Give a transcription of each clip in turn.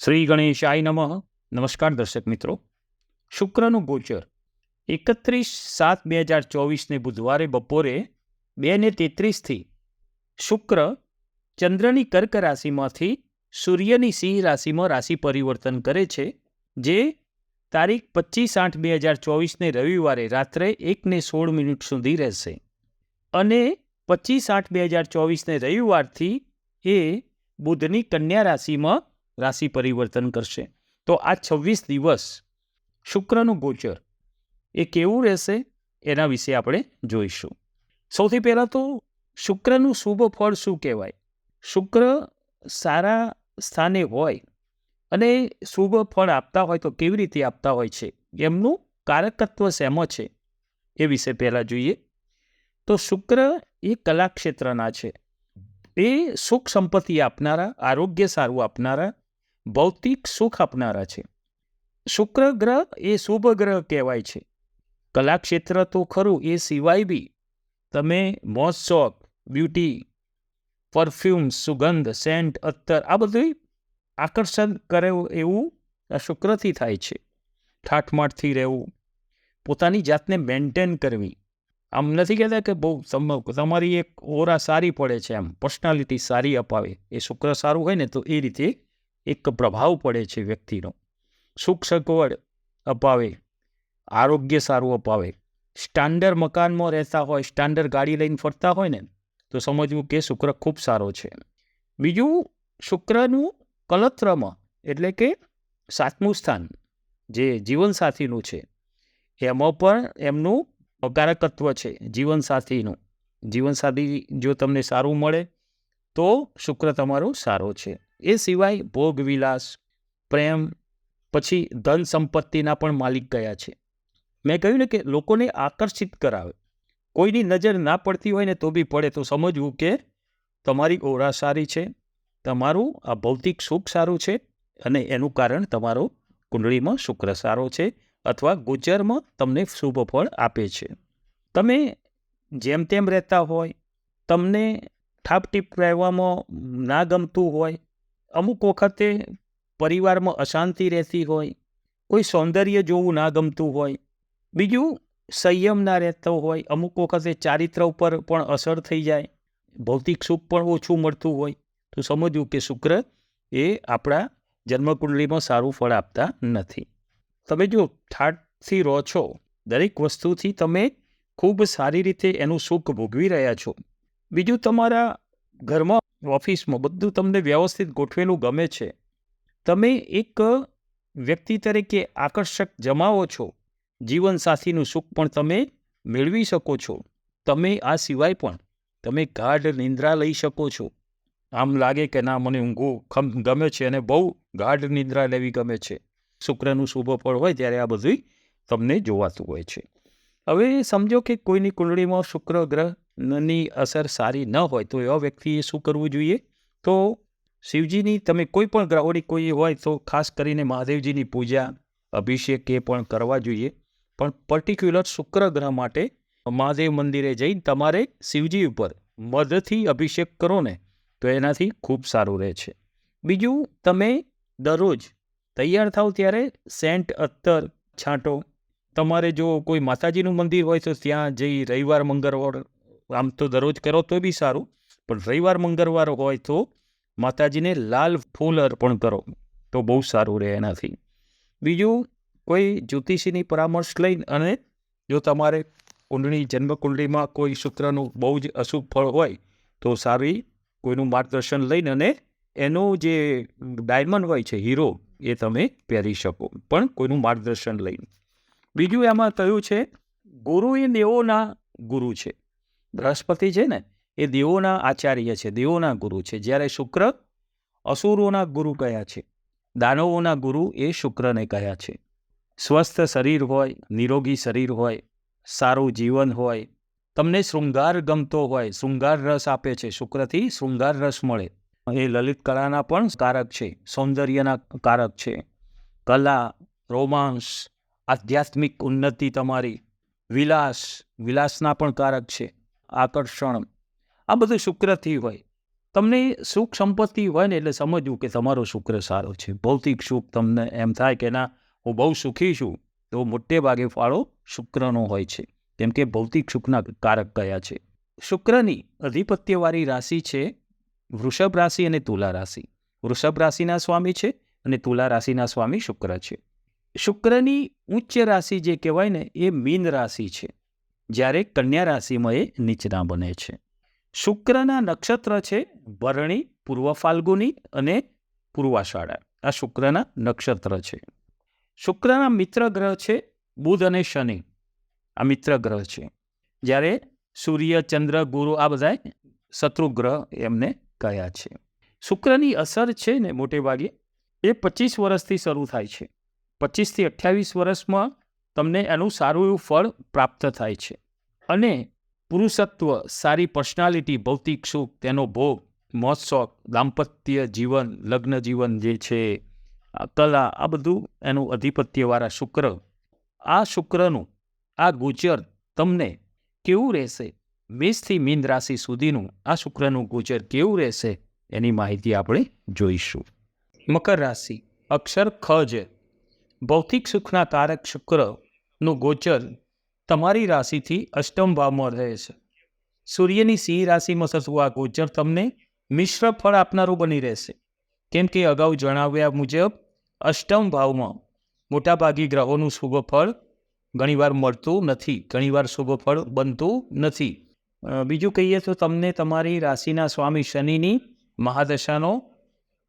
શ્રી ગણેશાય નમઃ. નમસ્કાર દર્શક મિત્રો. શુક્રનું ગોચર. એકત્રીસ સાત બે હજાર ચોવીસને બુધવારે બપોરે બે ને તેત્રીસથી શુક્ર ચંદ્રની કર્ક રાશિમાંથી સૂર્યની સિંહ રાશિમાં રાશિ પરિવર્તન કરે છે, જે તારીખ પચીસ આઠ બે હજાર ચોવીસને રવિવારે રાત્રે એકને સોળ મિનિટ સુધી રહેશે. અને પચીસ આઠ બે હજાર ચોવીસને રવિવારથી એ બુધની કન્યા રાશિમાં રાશિ પરિવર્તન કરશે. તો આ છવ્વીસ દિવસ શુક્રનું ગોચર એ કેવું રહેશે? એના વિશે આપણે જોઈશું. સૌથી પહેલાં તો શુક્રનું શુભ ફળ શું કહેવાય? શુક્ર સારા સ્થાને હોય અને શુભ ફળ આપતા હોય તો કેવી રીતે આપતા હોય છે? એમનું કારકત્વ શેમાં છે? એ વિશે પહેલાં જોઈએ. તો શુક્ર એ કલા ક્ષેત્રના છે. એ સુખ સંપત્તિ આપનારા, આરોગ્ય સારું આપનારા ભૌતિક સુખ આપનારા છે. શુક્ર ગ્રહ એ શુભ ગ્રહ કહેવાય છે. કલાક્ષેત્ર તો ખરું, એ સિવાય બી તમે મોજ, શોખ, બ્યુટી, પરફ્યુમ, સુગંધ, સેન્ટ, અત્તર આ બધું આકર્ષણ કરે એવું આ શુક્રથી થાય છે. ઠાઠમાઠથી રહેવું, પોતાની જાતને મેન્ટેન કરવી. આમ નથી કહેતા કે બહુ તમ- તમારી એક ઓરા સારી પડે છે આમ, પર્સનાલિટી સારી અપાવે. એ શુક્ર સારું હોય ને તો એ રીતે એક પ્રભાવ પડે છે વ્યક્તિનો. સુખ સગવડ અપાવે, આરોગ્ય સારું અપાવે. સ્ટાન્ડર્ડ મકાનમાં રહેતા હોય, સ્ટાન્ડર્ડ ગાડી લઈને ફરતા હોય ને, તો સમજવું કે શુક્ર ખૂબ સારો છે. બીજું, શુક્રનું કલત્રમ એટલે કે સાતમું સ્થાન, જે જીવનસાથીનું છે. એમાં પણ એમનું અકારકત્વ છે જીવનસાથીનું. જીવનસાથી જો તમને સારું મળે તો શુક્ર તમારો સારો છે. એ સિવાય ભોગ વિલાસ, પ્રેમ, પછી ધન સંપત્તિના પણ માલિક ગયા છે. મેં કહ્યું ને કે લોકોને આકર્ષિત કરાવે. કોઈની નજર ના પડતી હોય ને તો બી પડે. તો સમજવું કે તમારી ઓરા સારી છે, તમારું આ ભૌતિક સુખ સારું છે અને એનું કારણ તમારો કુંડળીમાં શુક્ર સારો છે અથવા ગોચરમાં તમને શુભ ફળ આપે છે. તમે જેમ તેમ રહેતા હોય, તમને ઠાપટીપ રહેવામાં ના ગમતું હોય, અમુક વખતે પરિવારમાં અશાંતિ રહેતી હોય, કોઈ સૌંદર્ય જોવું ના ગમતું હોય, બીજું સંયમ ના રહેતો હોય, અમુક વખતે ચારિત્ર ઉપર પણ અસર થઈ જાય, ભૌતિક સુખ પણ ઓછું મળતું હોય, તો સમજવું કે શુક્ર એ આપણા જન્મકુંડલીમાં સારું ફળ આપતા નથી. તમે જો ઠાટથી રહો છો, દરેક વસ્તુથી તમે ખૂબ સારી રીતે એનું સુખ ભોગવી રહ્યા છો. બીજું તમારા ઘરમાં ઓફિસમાં બધું તમને વ્યવસ્થિત ગોઠવેલું ગમે છે. તમે એક વ્યક્તિ તરીકે આકર્ષક જમાવો છો. જીવનસાથીનું સુખ પણ તમે મેળવી શકો છો. તમે આ સિવાય પણ તમે ગાઢ નિંદ્રા લઈ શકો છો. આમ લાગે કે ના, મને ઊંઘો ખમ ગમે છે અને બહુ ગાઢ નિંદ્રા લેવી ગમે છે. શુક્રનું શુભ ફળ હોય ત્યારે આ બધું તમને જોવાતું હોય છે. હવે સમજો કે કોઈની કુંડળીમાં શુક્ર ગ્રહની અસર સારી ન હોય તો એવા વ્યક્તિએ શું કરવું જોઈએ? તો શિવજીની તમે કોઈ પણ ગ્રહોની કોઈ હોય તો ખાસ કરીને મહાદેવજીની પૂજા, અભિષેક એ પણ કરવા જોઈએ. પણ પર્ટિક્યુલર શુક્ર ગ્રહ માટે મહાદેવ મંદિરે જઈ તમારે શિવજી ઉપર મધથી અભિષેક કરો ને, તો એનાથી ખૂબ સારું રહે છે. બીજું, તમે દરરોજ તૈયાર થાવ ત્યારે સેન્ટ અત્તર છાંટો. તમારે જો કોઈ માતાજીનું મંદિર હોય તો ત્યાં જઈ રવિવાર, મંગળવાર આમ તો દરરોજ કરો તો બી સારું, પણ રવિવાર, મંગળવાર હોય તો માતાજીને લાલ ફૂલ અર્પણ કરો, તો બહુ સારું રહે એનાથી. બીજું, કોઈ જ્યોતિષીની પરામર્શ લઈને અને જો તમારે કુંડળી, જન્મકુંડળીમાં કોઈ શુક્રનું બહુ જ અશુભ ફળ હોય, તો સારી કોઈનું માર્ગદર્શન લઈને અને એનો જે ડાયમંડ હોય છે, હીરો, એ તમે પહેરી શકો, પણ કોઈનું માર્ગદર્શન લઈને. બીજું એમાં કહ્યું છે, ગુરુ એ દેવોના ગુરુ છે. બૃહસ્પતિ છે ને, એ દેવોના આચાર્ય છે, દેવોના ગુરુ છે. જ્યારે શુક્ર અસુરોના ગુરુ કયા છે, દાનવોના ગુરુ એ શુક્રને કયા છે. સ્વસ્થ શરીર હોય, નિરોગી શરીર હોય, સારું જીવન હોય, તમને શૃંગાર ગમતો હોય, શૃંગાર રસ આપે છે, શુક્રથી શૃંગાર રસ મળે. એ લલિત કલાના પણ કારક છે, સૌંદર્યના કારક છે. કલા, રોમાંસ, આધ્યાત્મિક ઉન્નતિ તમારી, વિલાસ, વિલાસના પણ કારક છે. આકર્ષણ. આ બધું શુક્રથી હોય. તમને સુખ સંપત્તિ હોય ને એટલે સમજવું કે તમારો શુક્ર સારો છે. ભૌતિક સુખ તમને એમ થાય કે ના, હું બહુ સુખી છું, તો મોટે ભાગે ફાળો શુક્રનો હોય છે. કેમ કે ભૌતિક સુખના કારક કયા છે? શુક્રની અધિપત્યવાળી રાશિ છે વૃષભ રાશિ અને તુલા રાશિ. વૃષભ રાશિના સ્વામી છે અને તુલા રાશિના સ્વામી શુક્ર છે. શુક્રની ઉચ્ચ રાશિ જે કહેવાય ને એ મીન રાશિ છે. જ્યારે કન્યા રાશિમાં એ નીચના બને છે. શુક્રના નક્ષત્ર છે ભરણી, પૂર્વ ફાલ્ગુની અને પૂર્વાષાઢા આ શુક્રના નક્ષત્ર છે. શુક્રના મિત્ર ગ્રહ છે બુધ અને શનિ. આ મિત્ર ગ્રહ છે. જ્યારે સૂર્ય, ચંદ્ર, ગુરુ આ બધા શત્રુ ગ્રહ એમને કયા છે. શુક્રની અસર છે ને મોટે ભાગે એ પચીસ વર્ષથી શરૂ થાય છે. પચીસથી અઠ્યાવીસ વર્ષમાં તમને એનું સારું એવું ફળ પ્રાપ્ત થાય છે. અને પુરુષત્વ, સારી પર્સનાલિટી, ભૌતિક સુખ, તેનો ભોગ મોજશોખ દાંપત્ય જીવન, લગ્ન જીવન જે છે કલા, આ બધું એનું અધિપત્યવાળા શુક્ર. આ શુક્રનું, આ ગોચર તમને કેવું રહેશે? મેષથી મીન રાશિ સુધીનું આ શુક્રનું ગોચર કેવું રહેશે? એની માહિતી આપણે જોઈશું. મકર રાશિ, અક્ષર ખ છે ભૌતિક સુખના કારક શુક્રનું ગોચર તમારી રાશિથી અષ્ટમ ભાવમાં રહે છે. સૂર્યની સિંહ રાશિમાં થતું આ ગોચર તમને મિશ્ર ફળ આપનારું બની રહેશે. કેમ કે અગાઉ જણાવ્યા મુજબ, અષ્ટમ ભાવમાં મોટાભાગી ગ્રહોનું શુભ ફળ ઘણીવાર મળતું નથી, ઘણીવાર શુભ ફળ બનતું નથી. બીજું કહીએ તો તમને તમારી રાશિના સ્વામી શનિની મહાદશાનો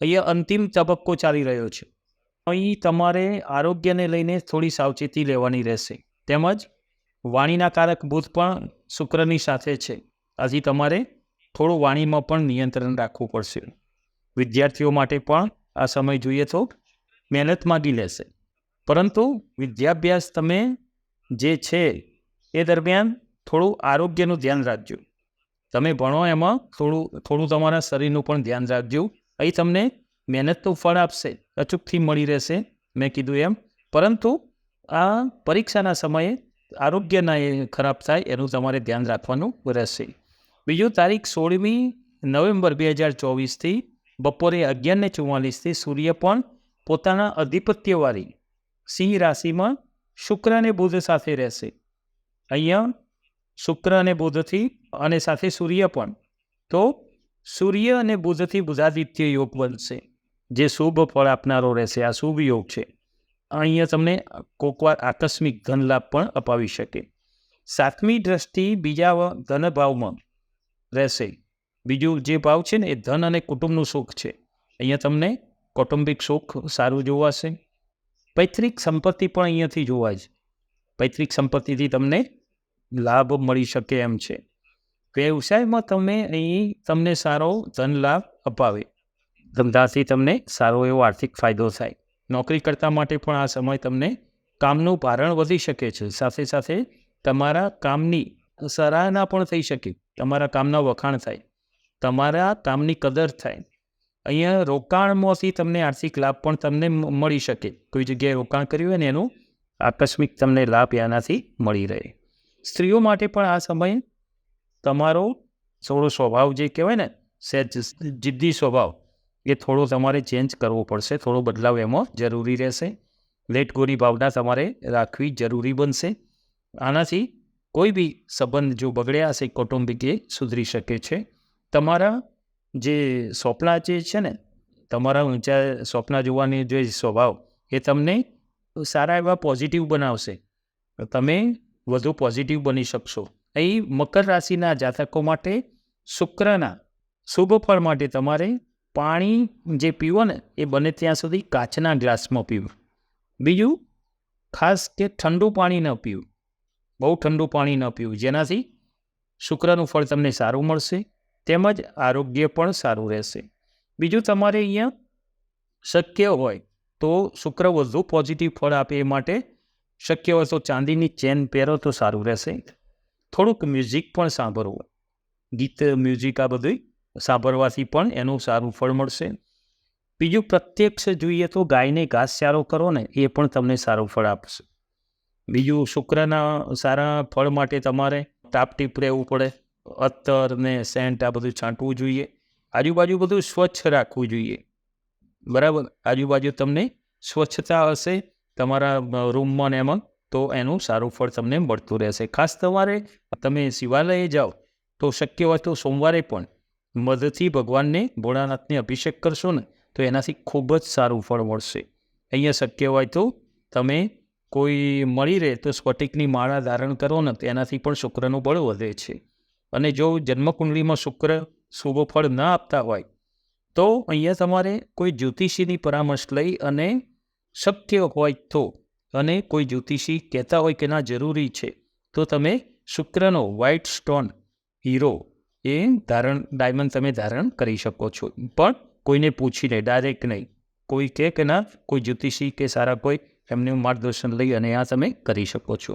અહીંયા અંતિમ તબક્કો ચાલી રહ્યો છે. અહીં તમારે આરોગ્યને લઈને થોડી સાવચેતી લેવાની રહેશે. તેમજ વાણીના કારક બુધ પણ શુક્રની સાથે છે. આથી તમારે થોડું વાણીમાં પણ નિયંત્રણ રાખવું પડશે. વિદ્યાર્થીઓ માટે પણ આ સમય જોઈએ તો મહેનત માગી લેશે. પરંતુ વિદ્યાભ્યાસ તમે જે છે એ દરમિયાન થોડું આરોગ્યનું ધ્યાન રાખજો. તમે ભણો એમાં થોડું થોડું તમારા શરીરનું પણ ધ્યાન રાખજો. અહીં તમને મહેનત તો ફળ આપશે, અચૂકથી મળી રહેશે, મેં કીધું એમ. પરંતુ આ પરીક્ષાના સમયે આરોગ્ય ના એ ખરાબ થાય એનું તમારે ધ્યાન રાખવાનું રહેશે. બીજું, તારીખ સોળમી નવેમ્બર બે હજાર ચોવીસથી બપોરે અગિયારને ચુમ્માલીસથી સૂર્ય પણ પોતાના અધિપત્યવાળી સિંહ રાશિમાં શુક્ર અને બુધ સાથે રહેશે. અહીંયા શુક્ર અને બુધથી અને સાથે સૂર્ય પણ. તો સૂર્ય અને બુધથી બુધાદિત્ય યોગ બનશે. જે શુભ ફળ આપનારો રહેશે, આ શુભ યોગ છે. અહીંયા તમને કોકવાર આકસ્મિક ધન લાભ પણ અપાવી શકે. સાતમી દ્રષ્ટિ બીજા ધન ભાવમાં રહેશે. બીજું જે ભાવ છે ને, એ ધન અને કુટુંબનું સુખ છે. અહીંયા તમને કૌટુંબિક સુખ સારું જોવાશે પૈતૃક સંપત્તિ પણ અહીંયાથી જોવા છે પૈતૃક સંપત્તિથી તમને લાભ મળી શકે એમ છે. વ્યવસાયમાં તમે અહીં તમને સારો ધન લાભ અપાવે. ધંધાથી તમને સારો એવો આર્થિક ફાયદો થાય. નોકરી કરતા માટે પણ આ સમય તમને કામનું ભારણ વધી શકે છે. સાથે સાથે તમારા કામની સરાહના પણ થઈ શકે. તમારા કામના વખાણ થાય. તમારા કામની કદર થાય. અહીંયા રોકાણમાંથી તમને આર્થિક લાભ પણ તમને મળી શકે. કોઈ જગ્યાએ રોકાણ કર્યું હોય ને એનું આકસ્મિક તમને લાભ એનાથી મળી રહે. સ્ત્રીઓ માટે પણ આ સમય તમારો થોડો સ્વભાવ જે કહેવાય ને, સહેજ જિદ્દી સ્વભાવ એ થોડો તમારે ચેન્જ કરવો પડશે, થોડો બદલાવ એમાં જરૂરી રહેશે. લેટગોરી ભાવના તમારે રાખવી જરૂરી બનશે. આનાથી કોઈ બી સંબંધ જો બગડ્યા હશે, કૌટુંબિક એ સુધરી શકે છે. તમારા જે સ્વપ્ના જે છે ને, તમારા ઊંચા સ્વપ્ના જોવાની જે સ્વભાવ, એ તમને સારા એવા પોઝિટિવ બનાવશે. તમે વધુ પોઝિટિવ બની શકશો. અહીં મકર રાશિના જાતકો માટે શુક્રના શુભ ફળ માટે તમારે પાણી જે પીવો ને, એ બને ત્યાં સુધી કાચના ગ્લાસમાં પીવું. બીજું, ખાસ કે ઠંડુ પાણી ન પીવું. બહુ ઠંડુ પાણી ન પીવું. જેનાથી શુક્રનું ફળ તમને સારું મળશે, તેમજ આરોગ્ય પણ સારું રહેશે. બીજું, તમારે અહીંયા શક્ય હોય તો શુક્ર વધુ પોઝિટિવ ફળ આપે એ માટે શક્ય હોય તો ચાંદીની ચેન પહેરો તો સારું રહેશે. થોડુંક મ્યુઝિક પણ સાંભળવું. ગીત, મ્યુઝિક આ બધું સાંભળવાથી પણ એનું સારું ફળ મળશે. બીજું પ્રત્યક્ષ જોઈએ તો ગાયને ઘાસચારો કરો ને, એ પણ તમને સારું ફળ આપશે. બીજું શુક્રના સારા ફળ માટે તમારે ટાપટીપ રહેવું પડે. અત્તર ને સેન્ટ આ બધું છાંટવું જોઈએ. આજુબાજુ બધું સ્વચ્છ રાખવું જોઈએ. બરાબર? આજુબાજુ તમને સ્વચ્છતા હશે, તમારા રૂમમાં ને એમાં, તો એનું સારું ફળ તમને મળતું રહેશે. ખાસ તમારે, તમે શિવાલયે જાઓ, તો શક્ય હોય તો સોમવારે પણ મધથી ભગવાનને ભોળાનાથને અભિષેક કરશો ને, તો એનાથી ખૂબ જ સારું ફળ મળશે. અહીંયા શક્ય હોય તો તમે કોઈ મળી રહે તો સ્ફટિકની માળા ધારણ કરો ને, તો એનાથી પણ શુક્રનું બળ વધે છે. અને જો જન્મકુંડલીમાં શુક્ર શુભ ફળ ન આપતા હોય, તો અહીંયા તમારે કોઈ જ્યોતિષીની પરામર્શ લઈ અને શક્ય હોય તો, અને કોઈ જ્યોતિષી કહેતા હોય કે ના જરૂરી છે, તો તમે શુક્રનો વ્હાઇટ સ્ટોન હીરો એ ધારણ ડાયમંડ તમે ધારણ કરી શકો છો. પણ કોઈને પૂછીને ડાયરેક્ટ નહીં. કોઈ કે ના, કોઈ જ્યોતિષી કે સારા કોઈ, એમનું માર્ગદર્શન લઈ અને આ તમે કરી શકો છો.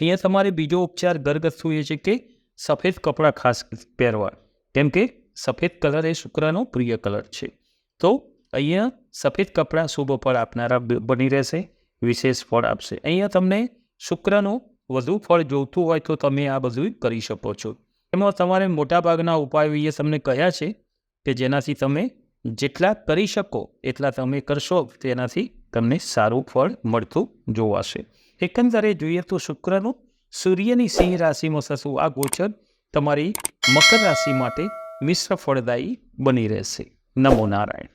અહીંયા તમારે બીજો ઉપચાર ઘરગથ્થુ એ છે કે સફેદ કપડાં ખાસ પહેરવા. કેમ કે સફેદ કલર એ શુક્રનો પ્રિય કલર છે. તો અહીંયા સફેદ કપડાં શુભ ફળ આપનારા બની રહેશે, વિશેષ ફળ આપશે. અહીંયા તમને શુક્રનું વધુ ફળ જોઈતું હોય તો તમે આ બધું કરી શકો છો. એમાં તમારે મોટાભાગના ઉપાયો એ તમને કહ્યા છે કે જેનાથી તમે જેટલા કરી શકો, એટલા તમે કરશો, તેનાથી તમને સારું ફળ મળતું જોવાશે એકંદરે જોઈએ તો શુક્રનું સૂર્યની સિંહ રાશિમાં થતું આ ગોચર તમારી મકર રાશિ માટે મિશ્ર ફળદાયી બની રહેશે. નમો નારાયણ.